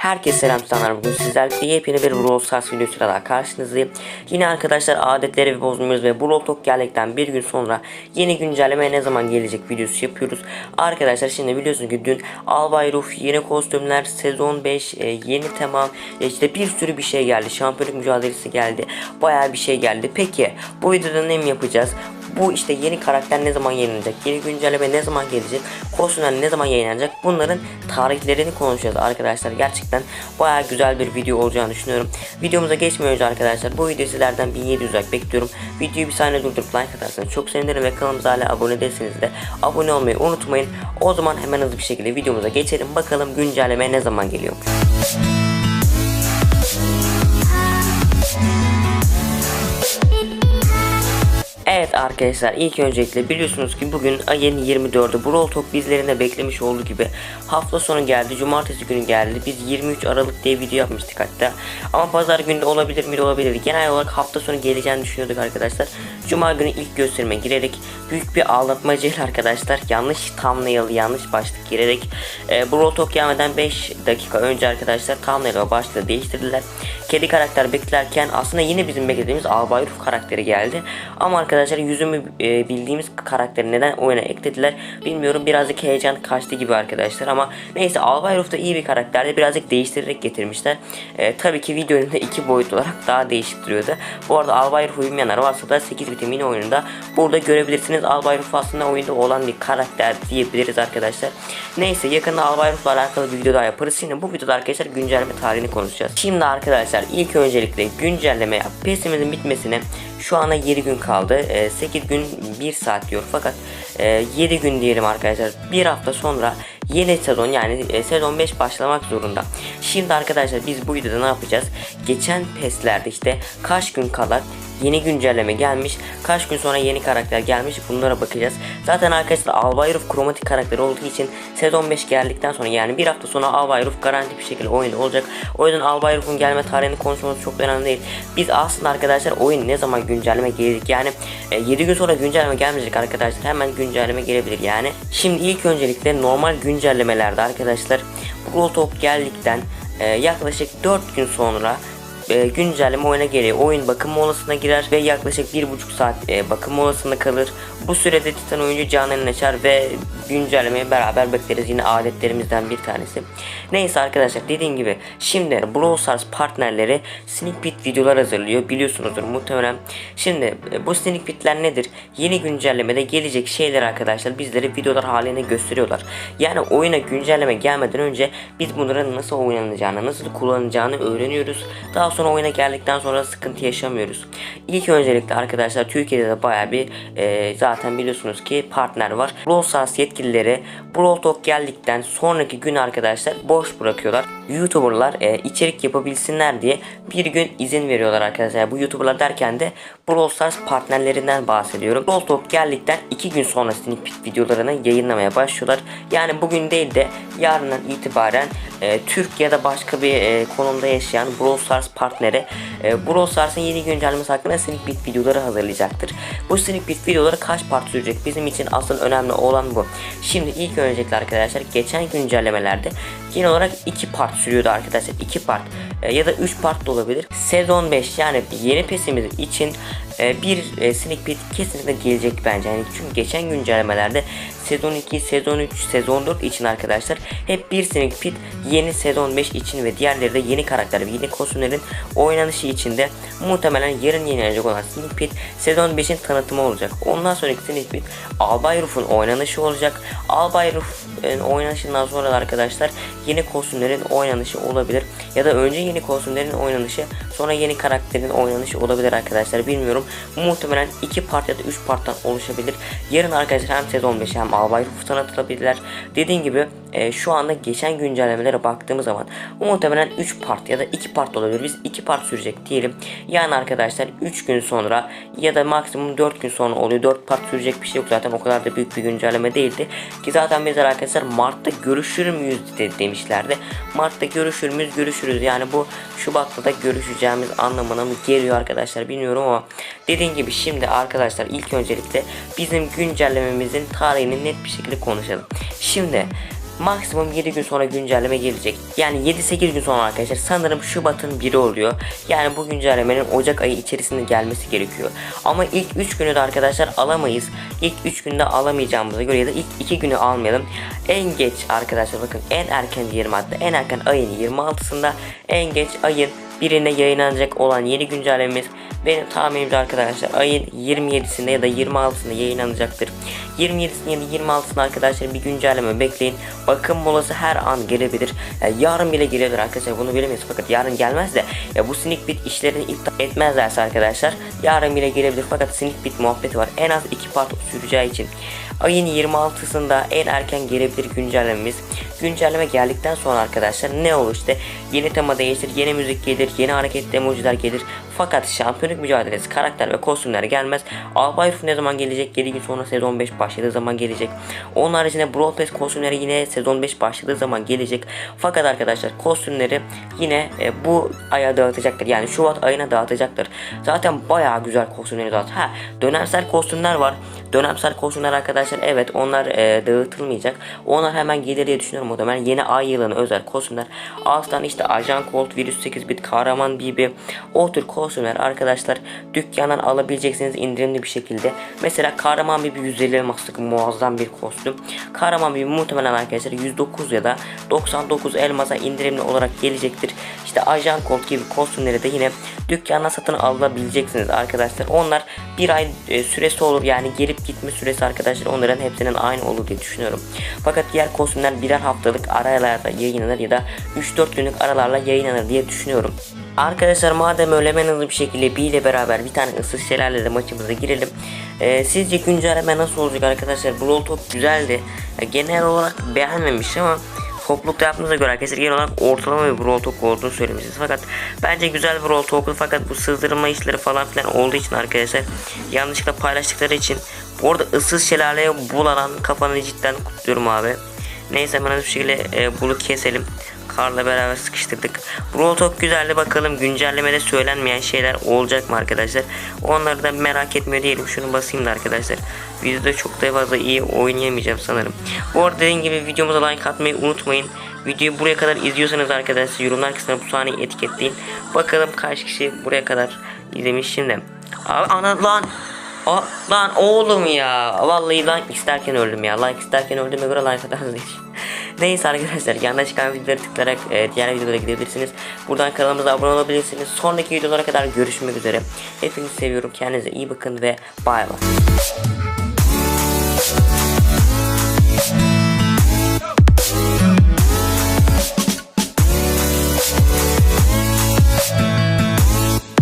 Herkese selam insanlar bugün sizlerle yepyeni bir Brawl Stars videosuyla daha karşınızdayım. Yine arkadaşlar adetleri bozmuyoruz ve Brawl Talk geldikten bir gün sonra yeni güncelleme ne zaman gelecek videosu yapıyoruz. Arkadaşlar şimdi biliyorsunuz ki dün Albay Ruh, yeni kostümler, sezon 5, e, yeni tema, e, işte bir sürü bir şey geldi. Şampiyonluk mücadelesi geldi. Bayağı bir şey geldi. Peki bu videoda ne mi yapacağız? Bu işte yeni karakter ne zaman yayınlanacak? Yeni güncelleme ne zaman gelecek? Kostümler ne zaman yayınlanacak? Bunların tarihlerini konuşacağız arkadaşlar. Gerçekten bayağı güzel bir video olacağını düşünüyorum. Videomuza geçmeden önce arkadaşlar bu videoyu sizlerden 1700 like bekliyorum. Videoyu bir saniye durdurup like atarsanız çok sevinirim ve kanalımıza hala abone değilseniz de abone olmayı unutmayın. O zaman hemen hızlı bir şekilde videomuza geçelim. Bakalım güncelleme ne zaman geliyor? Evet arkadaşlar ilk öncelikle biliyorsunuz ki bugün ayın 24'ü Brawl Talk bizlerinde beklemiş olduğu gibi hafta sonu geldi cumartesi günü geldi. Biz 23 Aralık diye video yapmıştık hatta. Ama pazar günü olabilir mi? Olabilir. Genel olarak hafta sonu geleceğini düşünüyorduk arkadaşlar cuma günü ilk gösterime girerek büyük bir ağlatmacayla arkadaşlar yanlış thumbnail yanlış başlık girerek e, Brawl Talk gelmeden 5 dakika önce arkadaşlar thumbnail ve başlığı değiştirdiler. Kedi karakter beklerken aslında yine bizim beklediğimiz Albay Ruh karakteri geldi. Ama arkadaşlar yüzümü e, bildiğimiz karakteri neden oyuna eklediler bilmiyorum. Birazcık heyecan kaçtı gibi arkadaşlar ama neyse Albay Ruh da iyi bir karakterdi. Birazcık değiştirerek getirmişler. E, tabii ki video önünde iki boyut olarak daha değişik duruyordu. Bu arada Albay Ruh uyumayanlar varsa da 8 bitim yine oyununda burada görebilirsiniz Albay Ruh aslında oyunda olan bir karakter diyebiliriz arkadaşlar neyse yakında Albay Ruh'la alakalı bir video daha yaparız şimdi bu videoda arkadaşlar güncelleme tarihini konuşacağız şimdi arkadaşlar ilk öncelikle güncelleme PES'imizin bitmesine şu ana 7 gün kaldı. E, 8 gün 1 saat diyor. Fakat e, 7 gün diyelim arkadaşlar. Bir hafta sonra yeni sezon yani e, sezon 5 başlamak zorunda. Şimdi arkadaşlar biz bu videoda ne yapacağız? Geçen PES'lerde işte kaç gün kala yeni güncelleme gelmiş. Kaç gün sonra yeni karakter gelmiş bunlara bakacağız. Zaten arkadaşlar Albay Ruh kromatik karakteri olduğu için sezon 5 geldikten sonra yani bir hafta sonra Albay Ruh garanti bir şekilde oyunda olacak. O yüzden Albay Ruh'un gelme tarihini konuşmamız çok önemli değil. Biz aslında arkadaşlar oyun ne zaman güncelleme gelecek yani e, 7 gün sonra güncelleme gelmeyecek arkadaşlar hemen güncelleme gelebilir yani. Şimdi ilk öncelikle normal güncellemelerde arkadaşlar Brawl Talk geldikten e, yaklaşık 4 gün sonra e, güncelleme oyuna geliyor. Oyun bakım molasına girer ve yaklaşık bir buçuk saat e, bakım molasında kalır. Bu sürede Titan oyuncu canını açar ve güncellemeyi beraber bekleriz. Yine adetlerimizden bir tanesi. Neyse arkadaşlar dediğim gibi şimdi Brawl Stars partnerleri sneak peek videolar hazırlıyor. Biliyorsunuzdur muhtemelen. Şimdi e, bu sneak peekler nedir? Yeni güncellemede gelecek şeyler arkadaşlar bizlere videolar haline gösteriyorlar. Yani oyuna güncelleme gelmeden önce biz bunların nasıl oynanacağını, nasıl kullanılacağını öğreniyoruz. Daha sonra oyuna geldikten sonra sıkıntı yaşamıyoruz. İlk öncelikle arkadaşlar Türkiye'de de baya bir e, zaten biliyorsunuz ki partner var. Brawl Stars yetkilileri Brawl Talk geldikten sonraki gün arkadaşlar boş bırakıyorlar. YouTuber'lar e, içerik yapabilsinler diye bir gün izin veriyorlar arkadaşlar. Bu YouTuber'lar derken de Brawl Stars partnerlerinden bahsediyorum. Brawl Talk geldikten 2 gün sonra sneak videolarını yayınlamaya başlıyorlar. Yani bugün değil de yarından itibaren e, Türk başka bir e, konumda yaşayan Brawl Stars partneri e, Brawl Stars'ın yeni güncellemesi hakkında sneak peek videoları hazırlayacaktır. Bu sneak peek videoları kaç part sürecek bizim için asıl önemli olan bu. Şimdi ilk öncelikle arkadaşlar geçen güncellemelerde genel olarak 2 part sürüyordu arkadaşlar 2 part e, ya da 3 part da olabilir. Sezon 5 yani yeni pesimiz için e, bir e, sneak peek kesinlikle gelecek bence. Yani çünkü geçen güncellemelerde sezon 2, sezon 3, sezon 4 için arkadaşlar hep bir sneak peek yeni sezon 5 için ve diğerleri de yeni karakter ve yeni kostümlerin oynanışı için de muhtemelen yarın yenilecek olan sneak peek sezon 5'in tanıtımı olacak. Ondan sonraki sneak peek Albay Ruff'un oynanışı olacak. Albay Ruff'un oynanışından sonra da arkadaşlar yeni kostümlerin oynanışı olabilir. Ya da önce yeni kostümlerin oynanışı sonra yeni karakterin oynanışı olabilir arkadaşlar bilmiyorum. Muhtemelen 2 part ya da 3 parttan oluşabilir. Yarın arkadaşlar hem sezon 5 hem Albay Ruff tanıtılabilirler. Dediğim gibi e, şu anda geçen güncellemelere baktığımız zaman muhtemelen 3 part ya da 2 part olabilir. Biz 2 part sürecek diyelim. Yani arkadaşlar 3 gün sonra ya da maksimum 4 gün sonra oluyor. 4 part sürecek bir şey yok zaten o kadar da büyük bir güncelleme değildi. Ki zaten bizler arkadaşlar Mart'ta görüşür müyüz de demişlerdi. Mart'ta görüşür müyüz görüşürüz. Yani bu Şubat'ta da görüşeceğimiz anlamına mı geliyor arkadaşlar bilmiyorum ama dediğim gibi şimdi arkadaşlar ilk öncelikle bizim güncellememizin tarihini net bir şekilde konuşalım. Şimdi maksimum 7 gün sonra güncelleme gelecek. Yani 7-8 gün sonra arkadaşlar sanırım Şubat'ın biri oluyor. Yani bu güncellemenin Ocak ayı içerisinde gelmesi gerekiyor. Ama ilk 3 günü de arkadaşlar alamayız. İlk 3 günde alamayacağımıza göre ya da ilk 2 günü almayalım. En geç arkadaşlar bakın en erken diyelim hatta en erken ayın 26'sında en geç ayın birine yayınlanacak olan yeni güncellememiz benim tahminimce arkadaşlar ayın 27'sinde ya da 26'sında yayınlanacaktır. 27'sinde ya da 26'sında arkadaşlar bir güncelleme bekleyin. Bakım molası her an gelebilir. Yani yarın bile gelebilir arkadaşlar bunu bilemeyiz fakat yarın gelmez de ya bu sneak bit işlerini iptal etmezlerse arkadaşlar yarın bile gelebilir fakat sneak bit muhabbeti var. En az 2 part süreceği için ayın 26'sında en erken gelebilir güncellememiz. Güncelleme geldikten sonra arkadaşlar ne olur işte yeni tema değiştir, yeni müzik gelir, yeni hareket emojiler gelir. Fakat şampiyonluk mücadelesi, karakter ve kostümler gelmez. Ruff ne zaman gelecek? 7 gün sonra sezon 5 başladığı zaman gelecek. Onun haricinde Brawl Pass kostümleri yine sezon 5 başladığı zaman gelecek. Fakat arkadaşlar kostümleri yine e, bu aya dağıtacaktır. Yani Şubat ayına dağıtacaktır. Zaten bayağı güzel kostümleri dağıt. Ha dönemsel kostümler var. Dönemsel kostümler arkadaşlar evet onlar e, dağıtılmayacak. Onlar hemen gelir diye düşünüyorum muhtemelen. Yeni ay yılına özel kostümler. Alttan işte Ajan Colt, Virüs 8 bit, Kahraman BB o tür kostümler arkadaşlar dükkandan alabileceksiniz indirimli bir şekilde. Mesela Kahraman BB 150 elmaslık muazzam bir kostüm. Kahraman BB muhtemelen arkadaşlar 109 ya da 99 elmasa indirimli olarak gelecektir. İşte Ajan Colt gibi kostümleri de yine dükkandan satın alabileceksiniz arkadaşlar. Onlar bir ay e, süresi olur yani gelip gitme süresi arkadaşlar onların hepsinin aynı olur diye düşünüyorum. Fakat diğer kostümler birer haftalık aralarda yayınlanır ya da 3-4 günlük aralarla yayınlanır diye düşünüyorum. Arkadaşlar madem öyle hemen hızlı bir şekilde B ile beraber bir tane ıssız şelale de maçımıza girelim. Ee, sizce güncelleme nasıl olacak arkadaşlar? Brawl Talk güzeldi. Genel olarak beğenmemiş ama toplulukta yaptığımıza göre arkadaşlar genel olarak ortalama bir Brawl Talk olduğunu söylemişiz. Fakat bence güzel bir Brawl Talk'u fakat bu sızdırma işleri falan filan olduğu için arkadaşlar yanlışlıkla paylaştıkları için bu arada ıssız şelaleye bulanan kafanı cidden kutluyorum abi. Neyse hemen bir şekilde e, bunu keselim. Karla beraber sıkıştırdık. Brawl Talk güzeldi bakalım güncellemede söylenmeyen şeyler olacak mı arkadaşlar? Onları da merak etmiyor değilim. Şunu basayım da arkadaşlar. Videoda çok da fazla iyi oynayamayacağım sanırım. Bu arada dediğim gibi videomuza like atmayı unutmayın. Videoyu buraya kadar izliyorsanız arkadaşlar yorumlar kısmına bu sahneyi etiketleyin. Bakalım kaç kişi buraya kadar izlemiş şimdi. Abi ana lan. Aa, lan oğlum ya. Vallahi like isterken öldüm ya. Like isterken öldüğüme göre like atarsınız hiç. Neyse arkadaşlar yanına çıkan videoları tıklayarak e, diğer videolara gidebilirsiniz. Buradan kanalımıza abone olabilirsiniz. Sonraki videolara kadar görüşmek üzere. Hepinizi seviyorum. Kendinize iyi bakın ve bay bay.